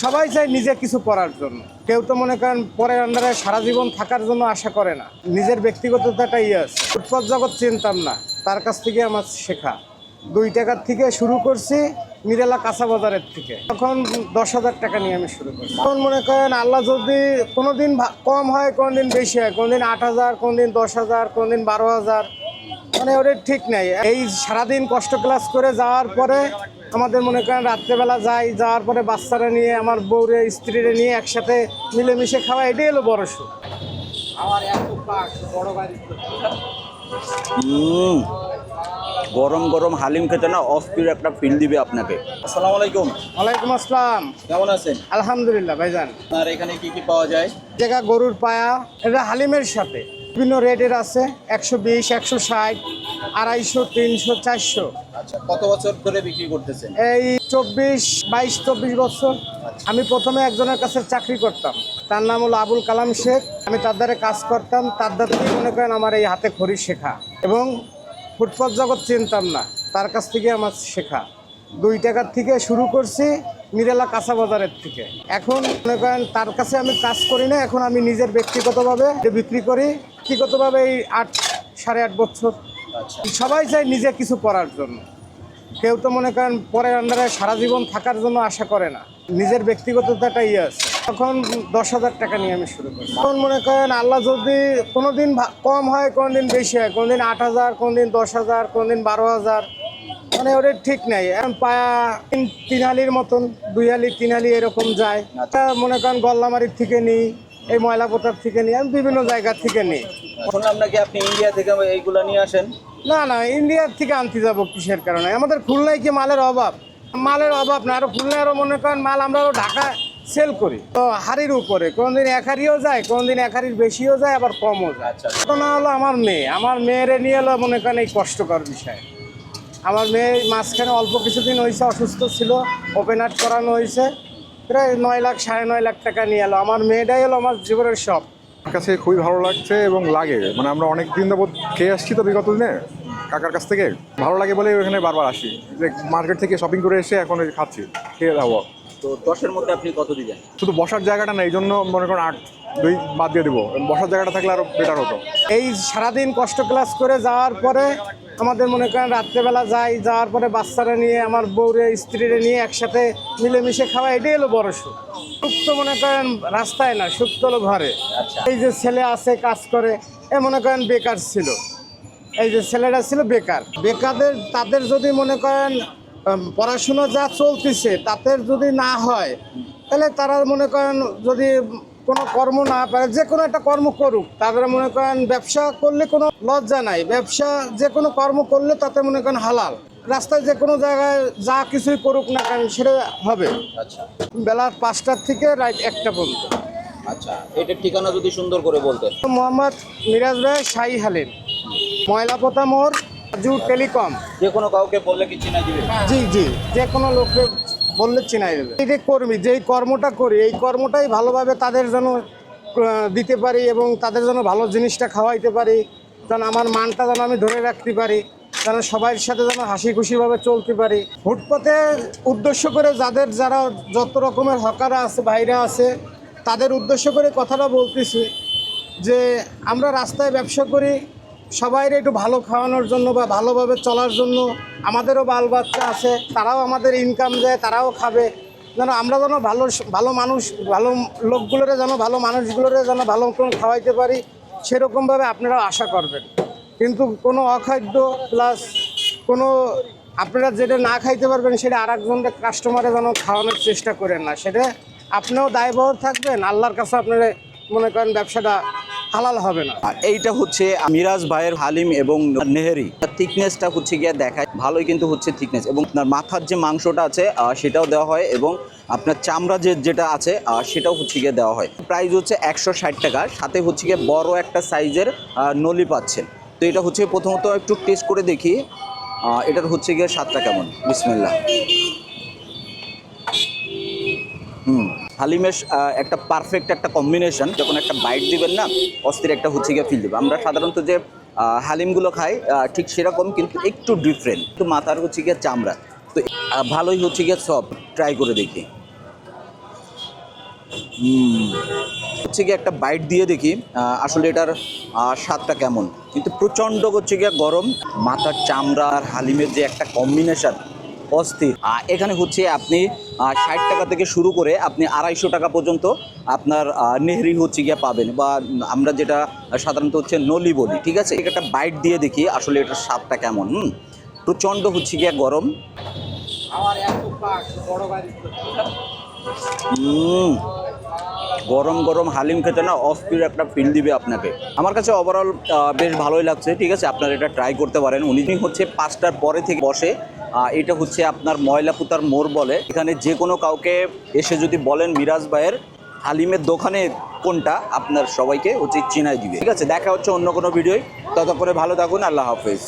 সবাই চায় নিজে কিছু করার জন্য। কেউ তো মনে করেন পরের আন্ডারে সারা জীবন থাকার জন্য আশা করে না। নিজের ব্যক্তিগততাটা ইয়ে আছে। ফুটপাত জগৎ চিনতাম না। তার কাছ থেকে আমার শেখা। দুই টাকার থেকে শুরু করছি নিরেলা কাঁচা বাজারের থেকে। তখন দশ হাজার টাকা নিয়ে আমি শুরু করি তখন মনে করেন আল্লাহ যদি কোনো দিন কম হয় কোনো দিন বেশি হয় কোনো দিন আট হাজার কোনো দিন দশ হাজার কোনো দিন বারো হাজার মানে ওদের ঠিক নেই। এই সারাদিন কষ্ট ক্লাস করে যাওয়ার পরে আমাদের মনে করেন রাত্রেবেলা যাই যাওয়ার পরে বাচ্চারা নিয়ে আমার বউরে স্ত্রীরে নিয়ে একসাথে মিলেমিশে খাওয়া এটাই হলো বড় সুখ। আমার এত পাক বড় বাড়ি। গরম গরম হালিম খেতে না অস্থির একটা ফিল দিবে আপনাকে। আসসালামু আলাইকুম। ওয়ালাইকুম আসসালাম। কেমন আছেন? আলহামদুলিল্লাহ ভাইজান। আর এখানে কি কি পাওয়া যায়? জায়গা গরুর পায়া এটা হালিমের সাথে। বিভিন্ন রেটের আছে একশো বিশ একশো ষাট আড়াইশো তিনশো চারশো। আচ্ছা কত বছর ধরে বিক্রি করতেছেন? এই চব্বিশ বাইশ চব্বিশ বছর আমি প্রথমে একজনের কাছে চাকরি করতাম। তার নাম হলো আবুল কালাম শেখ। আমি তার দ্বারা কাজ করতাম। তার দ্বারা মনে করেন আমার এই হাতে খড়ি শেখা। এবং ফুটপাত জগৎ চিনতাম না। তার কাছ থেকে আমার শেখা। দুই টাকার থেকে শুরু করছি। নিরেলা কাঁচা বাজারের থেকে। এখন মনে করেন তার কাছে আমি কাজ করি না এখন আমি নিজের ব্যক্তিগতভাবে বিক্রি করি ব্যক্তিগতভাবে এই আট সাড়ে আট বছর। আচ্ছা। সবাই চায় নিজে কিছু করার জন্য। কেউ তো মনে করেন পরের আন্ডারে সারা জীবন থাকার জন্য আশা করে না। নিজের ব্যক্তিগততাটা ইয়ে আছে। তখন দশ হাজার টাকা নিয়ে আমি শুরু করি তখন মনে করেন আল্লাহ যদি কোনো দিন কম হয় কোনো দিন বেশি হয় কোনো দিন আট হাজার কোনো দিন দশ হাজার কোনো দিন বারো হাজার মানে ওদের ঠিক নাই। এখন পায়া তিন হালির মতন দুই হালি তিন হালি এরকম যায়। তা মনে করেন গল্লামারির থেকে নিই এই ময়লাপোতার থেকে নিই আমি বিভিন্ন জায়গার থেকে নিই। শুনলাম নাকি আপনি ইন্ডিয়া থেকে এইগুলা নিয়ে আসেন? না না ইন্ডিয়ার থেকে আনতে যাব কিসের কারণে? আমাদের খুলনায় কি মালের অভাব? মালের অভাব না আরও খুলনায় আরও মনে করেন মাল আমরা আরও ঢাকা সেল করি। তো হাড়ির উপরে কোনদিন এক হাড়িও যায় কোনদিন এক হাড়ির বেশিও যায় আবার কমও যায়। আচ্ছা। ঘটনা হলো আমার মেয়ে। আমার মেয়েরে নিয়ে এলো মনে করেন এই কষ্টকর বিষয়। আমার মেয়ে মাঝখানে অল্প কিছুদিন হয়েছে অসুস্থ ছিল ওপেন হার্ট করানো হয়েছে। প্রায় নয় লাখ সাড়ে নয় লাখ টাকা নিয়ে এলো। আমার মেয়েটাই হলো আমার জীবনের সব। আমার কাছে খুবই ভালো লাগছে এবং লাগে। মানে আমরা অনেক দিন যাবত খেয়ে আসছি তো বিগত দিনে কাকার কাছ থেকে। ভালো লাগে বলে এখানে বারবার আসি। যে মার্কেট থেকে শপিং করে এসে এখন খাচ্ছি খেয়ে যাব। তো দশের মধ্যে আপনি কত দিবেন? শুধু বসার জায়গাটা না এই জন্য মনে করেন আট দুই বাদ দিয়ে দেবো। বসার জায়গাটা থাকলে আরও বেটার হতো। এই সারাদিন কষ্ট ক্লাস করে যাওয়ার পরে আমাদের মনে করেন রাত্রেবেলা যাই যাওয়ার পরে বাচ্চারা নিয়ে আমার বউরে স্ত্রীরে নিয়ে একসাথে মিলেমিশে খাওয়া এটাই হলো বড় সুখ। সুখ তো মনে করেন রাস্তায় না সুখ তো হলো ঘরে। এই যে ছেলে আছে কাজ করে এ মনে করেন বেকার ছিল। এই যে ছেলেটা ছিল বেকার। বেকারদের তাদের যদি মনে করেন পড়াশুনো যা চলতেছে তাতে যদি না হয় তাহলে তারা মনে করেন যদি কোনো কর্ম না পারে যে কোনো একটা কর্ম করুক তাদের মনে করেন ব্যবসা করলে কোনো লজ্জা নাই ব্যবসা যে কোনো কর্ম করলে তাতে মনে করেন হালাল। রাস্তায় যে কোনো জায়গায় যা কিছুই করুক না কেন সেটা হবে। আচ্ছা। বেলার পাঁচটার থেকে রাইট একটা পর্যন্ত। আচ্ছা এটার ঠিকানা যদি সুন্দর করে বলতেন। মোহাম্মদ মিরাজ ভাই শাহী হালিম। ময়লাপোতা মোড় জু টেলিকম। যে কোনো কাউকে বললে কি চিনা দিবে? জি জি যে কোনো লোককে বললে চিনাই দেবে। এই যে কর্মী, যেই কর্মটা করি, এই কর্মটাই ভালোভাবে তাদের যেন দিতে পারি এবং তাদের যেন ভালো জিনিসটা খাওয়াইতে পারি, যেন আমার মানটা যেন আমি ধরে রাখতে পারি, যেন সবার সাথে যেন হাসি খুশিভাবে চলতে পারি। ফুটপাতে উদ্দেশ্য করে যাদের যারা যত রকমের হকারা আছে বাইরে আছে, তাদের উদ্দেশ্য করে কথাটা বলতেছি যে, আমরা রাস্তায় ব্যবসা করি সবাইরে একটু ভালো খাওয়ানোর জন্য বা ভালোভাবে চলার জন্য আমাদেরও বাল বাচ্চা আছে, তারাও আমাদের ইনকাম দেয়, তারাও খাবে। যেন আমরা যেন ভালো ভালো মানুষ, ভালো লোকগুলোরে যেন, ভালো মানুষগুলোরে যেন ভালো করে খাওয়াইতে পারি, সেরকমভাবে আপনারা আশা করবেন। কিন্তু কোনো অখাদ্য প্লাস কোনো আপনারা যেটা না খাইতে পারবেন, সেটা আর একজনকে কাস্টমারে যেন খাওয়ানোর চেষ্টা করেন না। সেটা আপনিও দায়বহর থাকবেন, আল্লাহর কাছে আপনারা মনে করেন ব্যবসাটা হালাল হবে না। আর এইটা হচ্ছে মিরাজ ভাইয়ের হালিম এবং নেহেরি। থিকনেসটা হচ্ছে গিয়ে দেখায়, ভালোই কিন্তু হচ্ছে থিকনেস এবং আপনার মাথার যে মাংসটা আছে সেটাও দেওয়া হয় এবং আপনার চামড়া যে যেটা আছে সেটাও হচ্ছে গিয়ে দেওয়া হয়। প্রাইস হচ্ছে একশো ষাট টাকা, সাথে হচ্ছে গিয়ে বড় একটা সাইজের নলি পাচ্ছেন। তো এটা হচ্ছে প্রথমত একটু টেস্ট করে দেখি এটার হচ্ছে গিয়ে স্বাদটা কেমন? বিসমিল্লা হুম হালিমের একটা পারফেক্ট একটা কম্বিনেশন যখন একটা বাইট দিবেন না, অস্থির একটা হচ্ছে গিয়ে ফিল দেবে। আমরা সাধারণত যে হালিমগুলো খাই ঠিক সেরকম, কিন্তু একটু ডিফারেন্ট তো মাথার হচ্ছে গিয়ে চামড়া। তো ভালোই হচ্ছে গিয়ে সব ট্রাই করে দেখি। হচ্ছে গিয়ে একটা বাইট দিয়ে দেখি আসলে এটার স্বাদটা কেমন। কিন্তু প্রচণ্ড হচ্ছে গিয়ে গরম। মাথার চামড়া আর হালিমের যে একটা কম্বিনেশন অস্থির। এখানে হচ্ছে আপনি ষাট টাকা থেকে শুরু করে আপনি আড়াইশো টাকা পর্যন্ত আপনার নেহরি হচ্ছে গিয়ে পাবেন বা আমরা যেটা সাধারণত হচ্ছে নলি বলি ঠিক আছে? একটা বাইট দিয়ে দেখি আসলে এটার স্বাদটা কেমন হুম? প্রচণ্ড হচ্ছে গিয়ে গরম। গরম গরম হালিম খেতে না অফ অস্থির একটা ফিল দিবে আপনাকে। আমার কাছে ওভারঅল বেশ ভালোই লাগছে ঠিক আছে? আপনারা এটা ট্রাই করতে পারেন। উনি হচ্ছে পাঁচটার পরে থেকে বসে এটা হচ্ছে আপনার ময়লাপুতার মোড় বলে। এখানে যে কোনো কাউকে এসে যদি বলেন মিরাজ ভাইয়ের হালিমের দোকানে কোনটা, আপনার সবাইকে হচ্ছে চিনাই দিবে। ঠিক আছে, দেখা হচ্ছে অন্য কোনো ভিডিওয়। ততক্ষণে ভালো থাকুন, আল্লাহ হাফেজ।